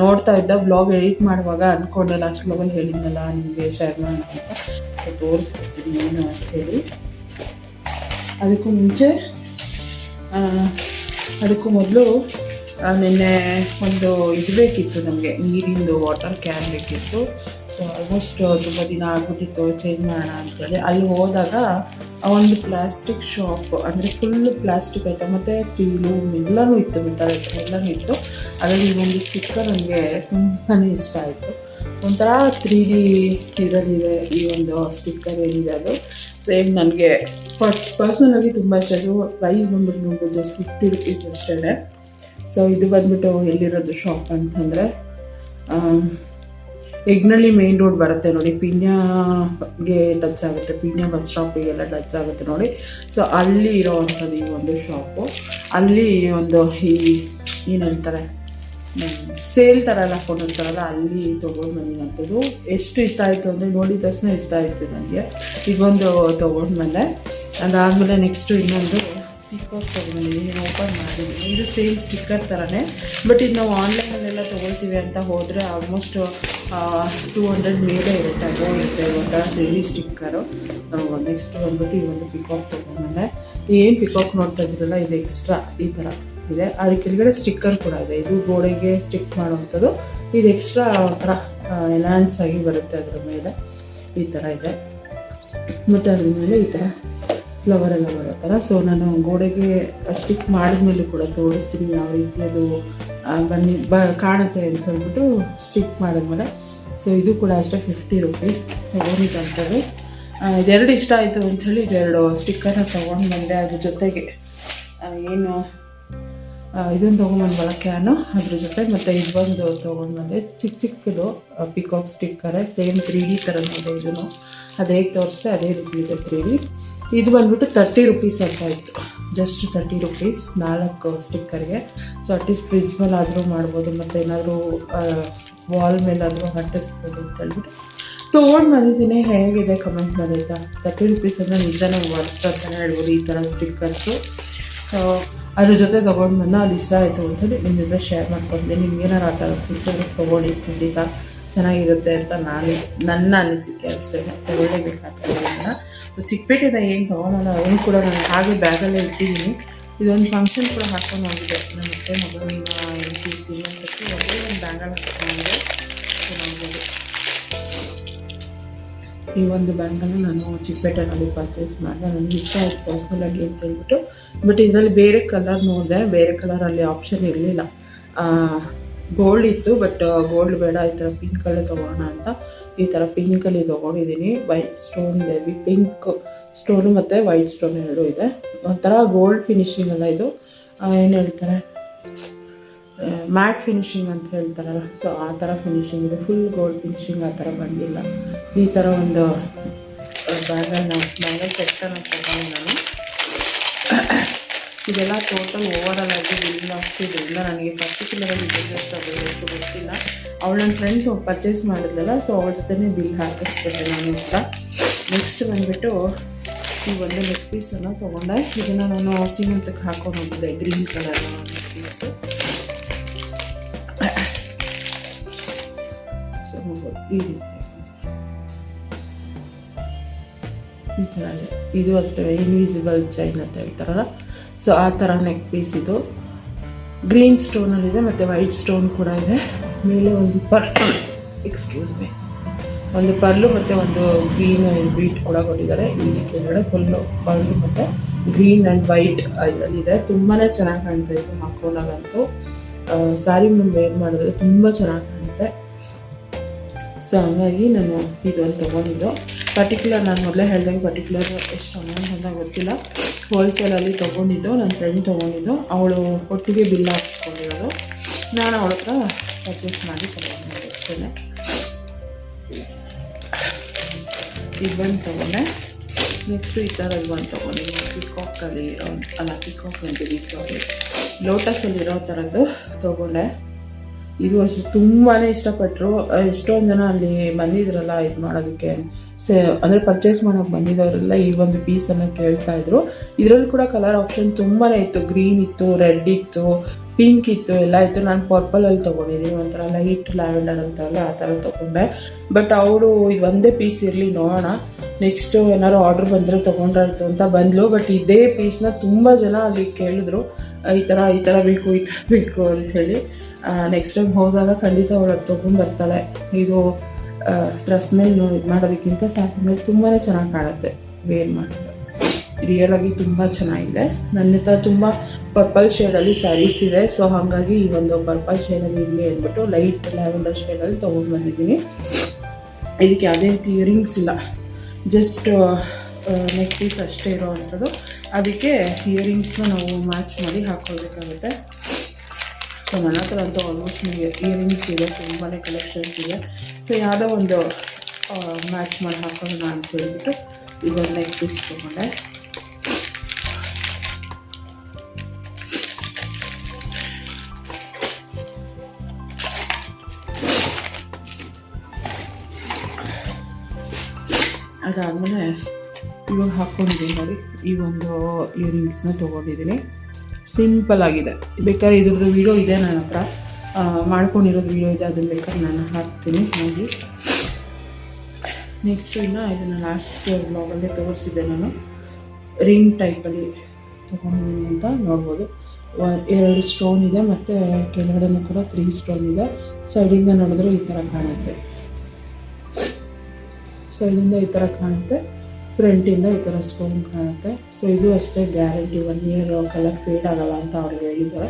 ನೋಡ್ತಾ ಇದ್ದ. ಬ್ಲಾಗ್ ಎಡಿಟ್ ಮಾಡುವಾಗ ಅಂದ್ಕೊಂಡೆ ಲಾಸ್ಟ್ ಬ್ಲಾಗಲ್ಲಿ ಹೇಳಿದ್ನಲ್ಲ, ನಿಮಗೆ ಶೇರ್ ಮಾಡೋಣ ಅಂತ. ಸೊ ಏನು ಅಂತೇಳಿ ಅದಕ್ಕೂ ಮುಂಚೆ ಅದಕ್ಕೂ ಮೊದಲು ನಿನ್ನೆ ಒಂದು ಇದು ಬೇಕಿತ್ತು ನಮಗೆ, ನೀರಿಂದು ವಾಟರ್ ಕ್ಯಾನ್ ಬೇಕಿತ್ತು. ಸೊ ಆಲ್ಮೋಸ್ಟ್ ತುಂಬ ದಿನ ಆಗ್ಬಿಟ್ಟಿತ್ತು ಚೇಂಜ್ ಮಾಡೋಣ ಅಂತೇಳಿ. ಅಲ್ಲಿ ಹೋದಾಗ, ಆ ಒಂದು ಪ್ಲಾಸ್ಟಿಕ್ ಶಾಪ್ ಅಂದರೆ ಫುಲ್ ಪ್ಲಾಸ್ಟಿಕ್ ಐಟಮ್ ಮತ್ತು ಸ್ಟೀಲು ಎಲ್ಲನೂ ಇತ್ತು ಮೆಟಲ್ ಐಟಮ್ ಎಲ್ಲನೂ ಇತ್ತು. ಅದರಲ್ಲಿ ಒಂದು ಸ್ಟಿಕ್ಕರ್ ನನಗೆ ತುಂಬಾ ಇಷ್ಟ ಆಯಿತು. ಒಂಥರ ತ್ರೀ ಡಿ ಇದರಲ್ಲಿದೆ ಈ ಒಂದು ಸ್ಟಿಕ್ಕರ್ ಏನಿದೆ ಅದು. ಸೇಮ್ ನನಗೆ ಪರ್ಸ್ನಲಾಗಿ ತುಂಬ ಇಷ್ಟ ಅದು ಪ್ರೈಸ್ ಬಂದ್ಬಿಟ್ಟು ನೋಡ್ಬೋದು ಜಸ್ಟ್ ಫಿಫ್ಟಿ ರುಪೀಸ್ ಅಷ್ಟೇ ಸೊ ಇದು ಬಂದ್ಬಿಟ್ಟು ಎಲ್ಲಿರೋದು ಶಾಪ್ ಅಂತಂದರೆ ಎಗ್ನಳ್ಳಿ ಮೇನ್ ರೋಡ್ ಬರುತ್ತೆ ನೋಡಿ ಪೀಣ್ಯಗೆ ಟಚ್ ಆಗುತ್ತೆ ಪಿಣ್ಯ ಬಸ್ ಸ್ಟಾಪಿಗೆಲ್ಲ ಟಚ್ ಆಗುತ್ತೆ ನೋಡಿ ಸೊ ಅಲ್ಲಿ ಇರೋವಂಥದ್ದು ಈ ಒಂದು ಶಾಪು ಅಲ್ಲಿ ಒಂದು ಈ ಏನಂತಾರೆ ಸೇಲ್ ಥರ ಎಲ್ಲ ಹಾಕೊಂಡಿರ್ತಾರಲ್ಲ, ಅಲ್ಲಿ ತೊಗೊಂಡು ಬಂದಿನಂಥದ್ದು. ಎಷ್ಟು ಇಷ್ಟ ಆಯಿತು ಅಂದರೆ ನೋಡಿದ ತಕ್ಷಣ ಇಷ್ಟ ಆಯಿತು ನನಗೆ ಈಗೊಂದು ತೊಗೊಂಡ್ಮೇಲೆ ಅದಾದಮೇಲೆ ನೆಕ್ಸ್ಟು ಇನ್ನೊಂದು ಪಿಕಾಕ್ ತೊಗೊಂಡಿದ್ದೀನಿ ಓಪನ್ ಮಾಡಿದ್ದೀನಿ ಇದು ಸೇಮ್ ಸ್ಟಿಕ್ಕರ್ ಥರನೇ ಬಟ್ ಇದು ನಾವು ಆನ್ಲೈನಲ್ಲೆಲ್ಲ ತೊಗೊಳ್ತೀವಿ ಅಂತ ಹೋದರೆ ಆಲ್ಮೋಸ್ಟ್ ಟೂ ಹಂಡ್ರೆಡ್ ಮೇಲೆ ಇರುತ್ತೆ. ಇರುತ್ತೆ ಒಂಥರ ಡೈಲಿ ಸ್ಟಿಕ್ಕರು ನೆಕ್ಸ್ಟ್ ಬಂದ್ಬಿಟ್ಟು ಈ ಒಂದು ಪಿಕಾಕ್ ಮೇಲೆ ಏನು ಪಿಕಾಕ್ ನೋಡ್ತಾ ಇದ್ರಲ್ಲ ಇದು ಎಕ್ಸ್ಟ್ರಾ ಈ ಥರ ಇದೆ. ಅದ್ರ ಕೆಳಗಡೆ ಸ್ಟಿಕ್ಕರ್ ಕೂಡ ಇದೆ. ಇದು ಗೋಡೆಗೆ ಸ್ಟಿಕ್ ಮಾಡುವಂಥದ್ದು. ಇದು ಎಕ್ಸ್ಟ್ರಾ ಒಂಥರ ಎನ್ಹಾನ್ಸ್ ಆಗಿ ಬರುತ್ತೆ ಅದರ ಮೇಲೆ. ಈ ಥರ ಇದೆ. ಮತ್ತು ಅದ್ರ ಮೇಲೆ ಈ ಥರ ಫ್ಲವರ್ ಎಲ್ಲ ಬರೋ ಥರ. ಸೊ ನಾನು ಗೋಡೆಗೆ ಸ್ಟಿಕ್ ಮಾಡಿದ್ಮೇಲೆ ಕೂಡ ತೋರಿಸ್ತೀನಿ ಯಾವ ರೀತಿ ಅದು ಬನ್ನಿ, ಬ, ಕಾಣುತ್ತೆ ಅಂತ ಹೇಳ್ಬಿಟ್ಟು ಸ್ಟಿಕ್ ಮಾಡಿದ್ಮೇಲೆ. ಸೊ ಇದು ಕೂಡ ಅಷ್ಟೇ ಫಿಫ್ಟಿ ರುಪೀಸ್ ತೊಗೊಂಡಿದ್ದಂಥದ್ದು ಇದೆರಡು ಇಷ್ಟ ಆಯಿತು ಅಂಥೇಳಿ ಇದೆರಡು ಸ್ಟಿಕ್ಕರ್ನ ತೊಗೊಂಡು ಬಂದೆ ಅದ್ರ ಜೊತೆಗೆ. ಏನು ಇದನ್ನು ತೊಗೊಂಬಂದ್ವಲ್ಲ ಕ್ಯಾನು ಅದ್ರ ಜೊತೆ, ಮತ್ತು ಇದು ಬಂದು ತೊಗೊಂಡು ಬಂದೆ. ಚಿಕ್ಕ ಚಿಕ್ಕದು ಪಿಕಾಕ್ ಸ್ಟಿಕ್ಕರೇ ಸೇಮ್ ತ್ರೀ ಡಿ ಥರನೇ ಇದೆ ಇದನ್ನು. ಅದು ಹೇಗೆ ತೋರಿಸ್ತೆ ಅದೇ ರೀತಿ ಇದೆ ತ್ರೀ ಡಿ ಇದು ಬಂದ್ಬಿಟ್ಟು ತರ್ಟಿ ರುಪೀಸ್ ಅಂತ ಇತ್ತು ಜಸ್ಟ್ ತರ್ಟಿ ರುಪೀಸ್ ನಾಲ್ಕು ಸ್ಟಿಕ್ಕರ್ಗೆ ಸೊ ಅಟ್ಲೀಸ್ಟ್ ಫ್ರಿಜ್ ಮೇಲೆ ಆದರೂ ಮಾಡ್ಬೋದು, ಮತ್ತು ಏನಾದರೂ ವಾಲ್ ಮೇಲಾದರೂ ಅಂತ ಹೇಳ್ಬಿಟ್ಟು. ತೊಗೊಂಡು ಬಂದಿದ್ದೀನಿ. ಹೇಗಿದೆ ಕಮೆಂಟ್ ಆಯಿತಾ? ತರ್ಟಿ ರುಪೀಸ್ ಅಂದರೆ ನಿಜನೇ ವರ್ತ್ ಅಂತ ಹೇಳ್ಬೋದು ಈ ಥರ ಸ್ಟಿಕ್ಕರ್ಸು ಸೊ ಅದ್ರ ಜೊತೆ ತೊಗೊಂಡು ಬಂದು ಅದು ಇಷ್ಟ ಆಯಿತು ಅಂತೇಳಿ ನಿಮ್ಮ ಜೊತೆ ಶೇರ್ ಮಾಡ್ಕೊತೀನಿ. ನಿಮ್ಗೆ ಏನಾರು ಆ ಥರ ಸಿಕ್ಕಿದ್ರೆ ತೊಗೊಳ್ಳಿ, ಖಂಡಿತ ಚೆನ್ನಾಗಿರುತ್ತೆ ಅಂತ ನಾನು, ನನ್ನ ಅನಿಸಿಕೆ ಅಷ್ಟೇ. ತಗೊಳ್ಳೇಬೇಕಾಗ್ತದೆ ಚಿಕ್ಕಪೇಟೆನ ಏನು ತೊಗೊಳಲ್ಲ ಏನು ಕೂಡ ನಾನು ಹಾಗೆ ಬ್ಯಾಗಲ್ಲೇ ಇಟ್ಟಿದ್ದೀನಿ ಇದೊಂದು ಫಂಕ್ಷನ್ ಕೂಡ ಹಾಕ್ಕೊಂಡು ಹೋಗಿದೆ. ನನ್ನ ಮತ್ತೆ ಮಗನ ಎಲ್ ಪಿ ಅಂತಕ್ಕೆ ಒಬ್ಬರೇ ಒಂದು ಬ್ಯಾಂಗಲ್ ಹಾಕ್ಕೊಂಡಿದೆ ಚೆನ್ನಾಗಿದೆ ಈ ಒಂದು ಬ್ಯಾಂಗನ್ನು ನಾನು ಚಿಕ್ಕಪೇಟೆನಲ್ಲಿ ಪರ್ಚೇಸ್ ಮಾಡಿದೆ. ನನಗೆ ಇಷ್ಟ ಆಯಿತು ಪರ್ಸ್ನಲಾಗಿ ಅಂತ ಹೇಳ್ಬಿಟ್ಟು. ಬಟ್ ಇದರಲ್ಲಿ ಬೇರೆ ಕಲರ್ ನೋಡಿದೆ. ಬೇರೆ ಕಲರಲ್ಲಿ ಆಪ್ಷನ್ ಇರಲಿಲ್ಲ. ಗೋಲ್ಡ್ ಇತ್ತು ಬಟ್ ಗೋಲ್ಡ್ ಬೇಡ, ಈ ಥರ ಪಿಂಕಲ್ಲೇ ತೊಗೋಣ ಅಂತ ಈ ಥರ ಪಿಂಕಲ್ಲಿ ತೊಗೊಂಡಿದ್ದೀನಿ. ವೈಟ್ ಸ್ಟೋನ್ ಇದೆ ಪಿಂಕ್ ಸ್ಟೋನು ಮತ್ತು ವೈಟ್ ಸ್ಟೋನ್ ಎರಡೂ ಇದೆ. ಒಂಥರ ಗೋಲ್ಡ್ ಫಿನಿಶಿಂಗ್ ಅಲ್ಲ ಇದು. ಏನು ಹೇಳ್ತಾರೆ? ಮ್ಯಾಟ್ ಫಿನಿಶಿಂಗ್ ಅಂತ ಹೇಳ್ತಾರಲ್ಲ ಸೊ ಆ ಥರ ಫಿನಿಶಿಂಗ್ ಇದೆ. ಫುಲ್ ಗೋಲ್ಡ್ ಫಿನಿಶಿಂಗ್ ಆ ಥರ ಬಂದಿಲ್ಲ. ಈ ಥರ ಒಂದು ಬ್ಯಾಗನ್ನು ಬ್ಯಾಗಲ್ ಸೆಟ್ಟನ್ನು ತಗೊಂಡು ನಾನು. ಇದೆಲ್ಲ ಟೋಟಲ್ ಓವರಾಲ್ ಆಗಿ ಬಿಲ್ ಇದೆಲ್ಲ ನನಗೆ ಪರ್ಟಿಕ್ಯುಲರಾಗಿ ಎಷ್ಟು ಎಷ್ಟು ಗೊತ್ತಿಲ್ಲ. ಅವಳು ನನ್ನ ಫ್ರೆಂಡ್ಸ್ ಪರ್ಚೇಸ್ ಮಾಡಿದ್ಲಲ್ಲ ಸೊ ಅವಳ ಜೊತೆನೇ ಬಿಲ್ ಹಾಕಿಸ್ಬಿಟ್ಟೆ ನಾನು ಕೂಡ. ನೆಕ್ಸ್ಟ್ ಬಂದುಬಿಟ್ಟು ಈ ಒಂದು ಲೆಗ್ ಪೀಸನ್ನು ತೊಗೊಂಡೆ. ಇದನ್ನು ನಾನು ಸೀಮಂತಕ್ಕೆ ಹಾಕೊಂಡು ಹೋಗಿದ್ದೆ ಗ್ರೀನ್ ಕಲರ್ ಪೀಸು ಈ ರೀತಿ. ಈ ಥರ ಇದೆ. ಇದು ಅಷ್ಟೇ ಇನ್ವಿಸಿಬಲ್ ಚೈನ್ ಅಂತ ಹೇಳ್ತಾರಲ್ಲ. ಸೊ ಆ ಥರ ನೆಕ್ ಪೀಸ್ ಇದು. ಗ್ರೀನ್ ಸ್ಟೋನಲ್ಲಿದೆ ಮತ್ತು ವೈಟ್ ಸ್ಟೋನ್ ಕೂಡ ಇದೆ. ಮೇಲೆ ಒಂದು ಪರ್ಲು ಎಕ್ಸ್ಕ್ಯೂಸ್ ಮೀ ಒಂದು ಪರ್ಲು ಮತ್ತು ಒಂದು ಗ್ರೀನ್ ಬೀಟ್ ಕೂಡ ಕೊಟ್ಟಿದ್ದಾರೆ. ಇಲ್ಲಿ ಕೆಳಗಡೆ ಫುಲ್ಲು ಪರ್ಲು ಮತ್ತು ಗ್ರೀನ್ ಆ್ಯಂಡ್ ವೈಟ್ ಇದರಲ್ಲಿದೆ ತುಂಬಾ ಚೆನ್ನಾಗಿ ಕಾಣ್ತಾ ಇತ್ತು ಹಾಕೊಂಡಾಗಂತೂ ಸ್ಯಾರಿ ವೇರ್ ಮಾಡಿದ್ರೆ ತುಂಬ ಚೆನ್ನಾಗಿ ಕಾಣುತ್ತೆ ಸೊ ಹಂಗಾಗಿ ನಾನು ಇದೊಂದು ತೊಗೊಂಡಿದ್ದು. ಪರ್ಟಿಕ್ಯುಲರ್ ನಾನು ಮೊದಲೇ ಹೇಳ್ದಂಗೆ ಪರ್ಟಿಕ್ಯುಲರ್ ಎಷ್ಟು ಅಮೌಂಟ್ ಅಂತ ಗೊತ್ತಿಲ್ಲ. ಹೋಲ್ಸೇಲಲ್ಲಿ ತೊಗೊಂಡಿದ್ದು ನನ್ನ ಫ್ರೆಂಡ್ ತೊಗೊಂಡಿದ್ದು. ಅವಳು ಒಟ್ಟಿಗೆ ಬಿಲ್ ಹಾಕ್ಸ್ಕೊಂಡಿರೋದು. ನಾನು ಅವಳ ಹತ್ರ ಪರ್ಚೇಸ್ ಮಾಡಿ ತಗೊಂಡೆ ಅಷ್ಟೇ ಇದು ಬಂದು ತೊಗೊಂಡೆ. ನೆಕ್ಸ್ಟು ಈ ಥರದ್ದು ಒಂದು ತೊಗೊಂಡಿದ್ದೀನಿ ಪಿಕಾಕಲ್ಲಿ ಅಲ್ಲ ಪಿಕಾಕ್ ಅಂತೀವಿ ಸಾರಿ ಲೋಟಸಲ್ಲಿರೋ ಥರದ್ದು ತೊಗೊಂಡೆ. ಇದು ಅಷ್ಟು ತುಂಬಾ ಇಷ್ಟಪಟ್ಟರು ಎಷ್ಟೊಂದು ಜನ ಅಲ್ಲಿ ಬಂದಿದ್ರಲ್ಲ ಇದು ಮಾಡೋದಕ್ಕೆ. ಸೇ, ಅಂದರೆ ಪರ್ಚೇಸ್ ಮಾಡೋಕೆ ಬಂದಿದ್ದವರೆಲ್ಲ ಈ ಒಂದು ಪೀಸನ್ನು ಕೇಳ್ತಾ ಇದ್ರು. ಇದರಲ್ಲಿ ಕೂಡ ಕಲರ್ ಆಪ್ಷನ್ ತುಂಬಾ ಇತ್ತು. ಗ್ರೀನ್ ಇತ್ತು ರೆಡ್ ಇತ್ತು ಪಿಂಕ್ ಇತ್ತು, ಎಲ್ಲ ಇತ್ತು. ನಾನು ಪರ್ಪಲಲ್ಲಿ ತೊಗೊಂಡಿದ್ದೀನಿ. ಒಂಥರ ಲೈಟ್ ಲ್ಯಾವೆಂಡರ್ ಅಂತಾರಲ್ಲ, ಆ ಥರ ತೊಗೊಂಡೆ. ಬಟ್ ಅವರು ಇದು ಒಂದೇ ಪೀಸ್ ಇರಲಿ ನೋಡೋಣ. ನೆಕ್ಸ್ಟು ಏನಾದ್ರು ಆರ್ಡ್ರ್ ಬಂದರೆ ತೊಗೊಂಡ್ರಾಯ್ತು ಅಂತ ಬಂದ್ಲು. ಬಟ್ ಇದೇ ಪೀಸ್ನ ತುಂಬ ಜನ ಅಲ್ಲಿ ಕೇಳಿದ್ರು. ಈ ಥರ ಈ ಥರ ಬೇಕು, ಈ ಥರ ಬೇಕು ಅಂಥೇಳಿ ನೆಕ್ಸ್ಟ್ ಟೈಮ್ ಹೋದಾಗ ಖಂಡಿತ ಅವಳು ತೊಗೊಂಡ್ಬರ್ತಾಳೆ ಇದು ಡ್ರೆಸ್ ಮೇಲೆ ನೋಡಿ ಇದು ಮಾಡೋದಕ್ಕಿಂತ ಸಾಕು ಮೇಲೆ ತುಂಬಾ ಚೆನ್ನಾಗಿ ಕಾಣುತ್ತೆ ವೇರ್ ಮಾಡಿದ್ರೆ ರಿಯಲಾಗಿ ತುಂಬ ಚೆನ್ನಾಗಿದೆ. ನನ್ನ ಹತ್ರ ತುಂಬ ಪರ್ಪಲ್ ಶೇಡಲ್ಲಿ ಸ್ಯಾರೀಸ್ ಇದೆ. ಸೊ ಹಾಗಾಗಿ ಈ ಒಂದು ಪರ್ಪಲ್ ಶೇಡಲ್ಲಿ ಇರಲಿ ಅಂದ್ಬಿಟ್ಟು ಲೈಟ್ ಲ್ಯಾವೆಂಡರ್ ಶೇಡಲ್ಲಿ ತೊಗೊಂಡು ಬಂದಿದ್ದೀನಿ. ಇದಕ್ಕೆ ಯಾವುದೇ ರೀತಿ ಇಯರಿಂಗ್ಸ್ ಇಲ್ಲ ಜಸ್ಟ್ ನೆಕ್ ಪೀಸ್ ಅಷ್ಟೇ ಇರೋವಂಥದ್ದು. ಅದಕ್ಕೆ ಇಯರಿಂಗ್ಸ್ನ ನಾವು ಮ್ಯಾಚ್ ಮಾಡಿ ಹಾಕ್ಕೊಳ್ಬೇಕಾಗುತ್ತೆ ಸೊ ನನ್ನ ಹತ್ರ ಅಂತೂ ಆಲ್ಮೋಸ್ಟ್ ನನಗೆ ಇಯರಿಂಗ್ಸ್ ಇದೆ ತುಂಬಾ ಕಲೆಕ್ಷನ್ಸ್ ಇದೆ. ಸೊ ಯಾವುದೋ ಒಂದು ಮ್ಯಾಚ್ ಮಾಡಿ ಹಾಕೋಣ ಅಂತ ಹೇಳ್ಬಿಟ್ಟು ಇದೊಂದು ನೆಕ್ ಪೀಸ್ ತೊಗೊಂಡೆ. ಅದಾದಮೇಲೆ ಇವಾಗ ಹಾಕ್ಕೊಂಡಿದ್ದೀನಿ ನೋಡಿ, ಈ ಒಂದು ಇಯರಿಂಗ್ಸ್ನ ತೊಗೊಂಡಿದ್ದೀನಿ. ಸಿಂಪಲ್ ಆಗಿದೆ. ಬೇಕಾದ್ರೆ ಇದ್ರದ್ದು ವೀಡಿಯೋ ಇದೆ ನನ್ನ ಹತ್ರ. ಮಾಡ್ಕೊಂಡಿರೋದು ವೀಡಿಯೋ ಇದೆ ಅದನ್ನು ಬೇಕಾದ್ರೆ ನಾನು ಹಾಕ್ತೀನಿ ನೋಡಿ ನೆಕ್ಸ್ಟ್ ಇನ್ನು ಇದನ್ನು ಲಾಸ್ಟ್ ಬ್ಲಾಗಲ್ಲೇ ತೋರಿಸಿದ್ದೆ ನಾನು. ರಿಂಗ್ ಟೈಪಲ್ಲಿ ತೊಗೊಂಡಿದ್ದೀನಿ ಅಂತ ನೋಡ್ಬೋದು. ಎರಡು ಸ್ಟೋನ್ ಇದೆ, ಮತ್ತು ಕೆಳಗಡೆನೂ ಕೂಡ ತ್ರೀ ಸ್ಟೋನ್ ಇದೆ. ಸೈಡಿಂದ ನೋಡಿದ್ರೆ ಈ ಥರ ಕಾಣುತ್ತೆ. ಸೈಡಿಂದ ಈ ಥರ ಕಾಣುತ್ತೆ. ಫ್ರಂಟಿಂದ ಈ ಥರ ಸ್ಟೋನ್ ಕಾಣುತ್ತೆ. ಸೊ ಇದು ಅಷ್ಟೇ guarantee. One year colour fade ಆಗಲ್ಲ ಅಂತ ಅವ್ರು ಹೇಳಿದ್ದಾರೆ.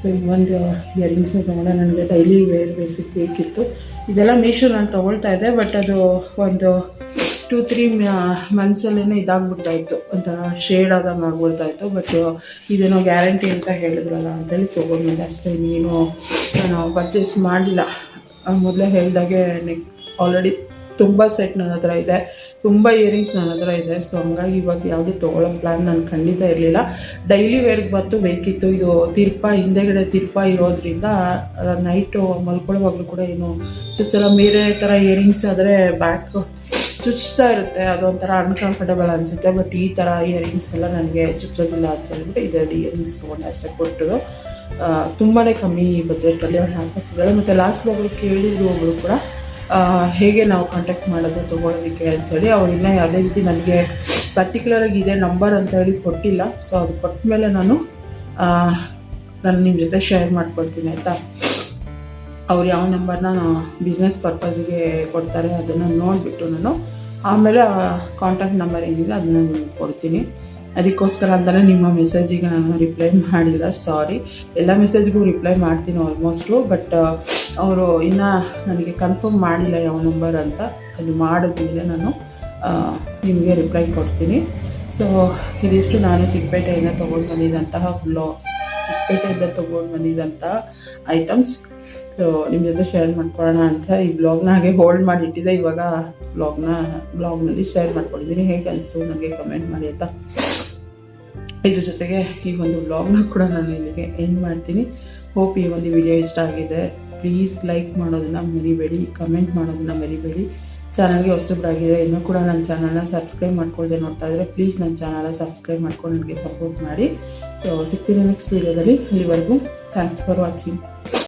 ಸೊ ಈ ಒಂದು ಇಯರಿಂಗ್ಸ್ನ ತೊಗೊಂಡೆ ನನಗೆ ಡೈಲಿ ವೇರ್ ಬೇಸಿಕ್ ಬೇಕಿತ್ತು ಇದೆಲ್ಲ ಮೀಶೋ ನಾನು ತೊಗೊಳ್ತಾ ಇದ್ದೆ ಬಟ್ ಅದು ಒಂದು ಟೂ ತ್ರೀ ಮಂತ್ಸಲ್ಲೇ ಇದಾಗ್ಬಿಡ್ತಾ ಇತ್ತು. ಒಂಥರ ಶೇಡ್ ಆದಂಗೆ ಆಗ್ಬಿಡ್ತಾ ಇತ್ತು. ಬಟ್ ಇದೇನೋ ಗ್ಯಾರಂಟಿ ಅಂತ ಹೇಳಿದ್ರಲ್ಲ ಅಂತೇಳಿ ತೊಗೊಂಡ್ಬಂದೆ ಅಷ್ಟೇ ಇನ್ನೇನು ನಾನು ಪರ್ಚೇಸ್ ಮಾಡಲಿಲ್ಲ. ಮೊದಲೇ ಹೇಳಿದಾಗೆ ನೆಕ್ ಆಲ್ರೆಡಿ ತುಂಬ ಸೆಟ್ ನನ್ನ ಹತ್ರ ಇದೆ. ತುಂಬ ಇಯರಿಂಗ್ಸ್ ನನ್ನ ಹತ್ರ ಇದೆ. ಸೊ ಹಂಗಾಗಿ ಇವಾಗ ಯಾವುದೇ ತೊಗೊಳ್ಳೋ ಪ್ಲ್ಯಾನ್ ನಾನು ಖಂಡಿತ ಇರಲಿಲ್ಲ. ಡೈಲಿ ವೇರ್ಗೆ ಬಂತು, ಬೇಕಿತ್ತು. ಇದು ತಿರ್ಪ, ಹಿಂದೆಗಡೆ ತಿರ್ಪ ಇರೋದ್ರಿಂದ ನೈಟು ಮಲ್ಕೊಳ್ಳುವಾಗಲೂ ಕೂಡ ಏನು ಚುಚ್ಚಲ ಬೇರೆ ಥರ ಇಯರಿಂಗ್ಸ್ ಆದರೆ ಬ್ಯಾಕ್ ಚುಚ್ತಾ ಇರುತ್ತೆ. ಅದೊಂಥರ ಅನ್ಕಂಫರ್ಟಬಲ್ ಅನಿಸುತ್ತೆ. ಬಟ್ ಈ ಥರ ಇಯರಿಂಗ್ಸ್ ಎಲ್ಲ ನನಗೆ ಚುಚ್ಚೋದಿಲ್ಲ ಅಂತ ಹೇಳ್ಬಿಟ್ಟು ಇದರಲ್ಲಿ ಇಯರಿಂಗ್ಸ್ ತೊಗೊಂಡು ಅಷ್ಟೇ ಕೊಟ್ಟರು ತುಂಬಾ ಕಮ್ಮಿ ಬಜೆಟಲ್ಲಿ ಅವ್ರು ಹಾಕಿರ್ತಿದ್ದಾಳೆ ಮತ್ತು ಲಾಸ್ಟ್ ಬ್ಲಾಗಲ್ಲಿ ಕೇಳಿದ್ರು ಒಬ್ಬರು ಕೂಡ ಹೇಗೆ ನಾವು ಕಾಂಟ್ಯಾಕ್ಟ್ ಮಾಡೋದು ತೊಗೊಳೋದಕ್ಕೆ ಅಂಥೇಳಿ ಅವ್ರು ಇನ್ನೂ ಯಾವುದೇ ರೀತಿ ನನಗೆ ಪರ್ಟಿಕ್ಯುಲರಾಗಿ ಇದೇ ನಂಬರ್ ಅಂತ ಹೇಳಿ ಕೊಟ್ಟಿಲ್ಲ. ಸೊ ಅದು ಕೊಟ್ಟ ಮೇಲೆ ನಾನು ನಾನು ನಿಮ್ಮ ಜೊತೆ ಶೇರ್ ಮಾಡ್ಕೊಡ್ತೀನಿ ಆಯಿತಾ? ಅವ್ರು ಯಾವ ನಂಬರ್ನ ಬಿಸ್ನೆಸ್ ಪರ್ಪಸ್ಗೆ ಕೊಡ್ತಾರೆ ಅದನ್ನು ನೋಡಿಬಿಟ್ಟು ನಾನು ಆಮೇಲೆ ಕಾಂಟ್ಯಾಕ್ಟ್ ನಂಬರ್ ಏನಿದೆ ಅದನ್ನು ಕೊಡ್ತೀನಿ. ಅದಕ್ಕೋಸ್ಕರ ಅಂತಲೇ ನಿಮ್ಮ ಮೆಸೇಜಿಗೆ ನಾನು ರಿಪ್ಲೈ ಮಾಡಿಲ್ಲ ಸಾರಿ ಎಲ್ಲ ಮೆಸೇಜ್ಗೂ ರಿಪ್ಲೈ ಮಾಡ್ತೀನಿ ಆಲ್ಮೋಸ್ಟು ಬಟ್ ಅವರು ಇನ್ನೂ ನನಗೆ ಕನ್ಫರ್ಮ್ ಮಾಡಿಲ್ಲ ಯಾವ ನಂಬರ್ ಅಂತ. ಅದು ಮಾಡಿದ್ಮೇಲೆ ನಾನು. ನಿಮಗೆ ರಿಪ್ಲೈ ಕೊಡ್ತೀನಿ. ಸೊ ಇದಿಷ್ಟು ನಾನು ಚಿಕ್ಕಪೇಟೆಯಿಂದ ತೊಗೊಂಡು ಬಂದಿದ್ದಂತಹ ಫುಲ್ಲು ಚಿಕ್ಕಪೇಟೆಯಿಂದ ತೊಗೊಂಡು ಬಂದಿದ್ದಂಥ ಐಟಮ್ಸ್ ಸೊ ನಿಮ್ಮ ಜೊತೆ ಶೇರ್ ಮಾಡ್ಕೊಳ್ಳೋಣ ಅಂತ ಈ ಬ್ಲಾಗ್ನ ಹಾಗೆ ಹೋಲ್ಡ್ ಮಾಡಿಟ್ಟಿದ್ದೆ. ಇವಾಗ ಬ್ಲಾಗ್ನ ಬ್ಲಾಗ್ನಲ್ಲಿ ಶೇರ್ ಮಾಡ್ಕೊಂಡಿದ್ದೀನಿ. ಹೇಗೆ ಅನಿಸ್ತು? ನನಗೆ ಕಮೆಂಟ್ ಮಾಡಿ ಆಯಿತಾ? ಇದ್ರ ಜೊತೆಗೆ ಈ ಒಂದು ಬ್ಲಾಗ್ನ ಕೂಡ ನಾನು ಇಲ್ಲಿಗೆ ಎಂಡ್ ಮಾಡ್ತೀನಿ. ಹೋಪ್ ಈ ಒಂದು ವಿಡಿಯೋ ಇಷ್ಟ ಆಗಿದೆ. ಪ್ಲೀಸ್ ಲೈಕ್ ಮಾಡೋದನ್ನು ಮರಿಬೇಡಿ ಕಮೆಂಟ್ ಮಾಡೋದನ್ನು ಮರಿಬೇಡಿ. ಚಾನಲ್ಗೆ ಹೊಸಬ್ರಾಗಿದೆ ಇನ್ನೂ ಕೂಡ ನನ್ನ ಚಾನಲ್ನ ಸಬ್ಸ್ಕ್ರೈಬ್ ಮಾಡ್ಕೊಳ್ಳದೆ ನೋಡ್ತಾ ಇದ್ರೆ ಪ್ಲೀಸ್ ನನ್ನ ಚಾನಲ್ನ ಸಬ್ಸ್ಕ್ರೈಬ್ ಮಾಡ್ಕೊಂಡು ನನಗೆ ಸಪೋರ್ಟ್ ಮಾಡಿ. ಸೊ ಸಿಗ್ತೀನಿ ನೆಕ್ಸ್ಟ್ ವೀಡಿಯೋದಲ್ಲಿ ಇಲ್ಲಿವರೆಗೂ ಥ್ಯಾಂಕ್ಸ್ ಫಾರ್ ವಾಚಿಂಗ್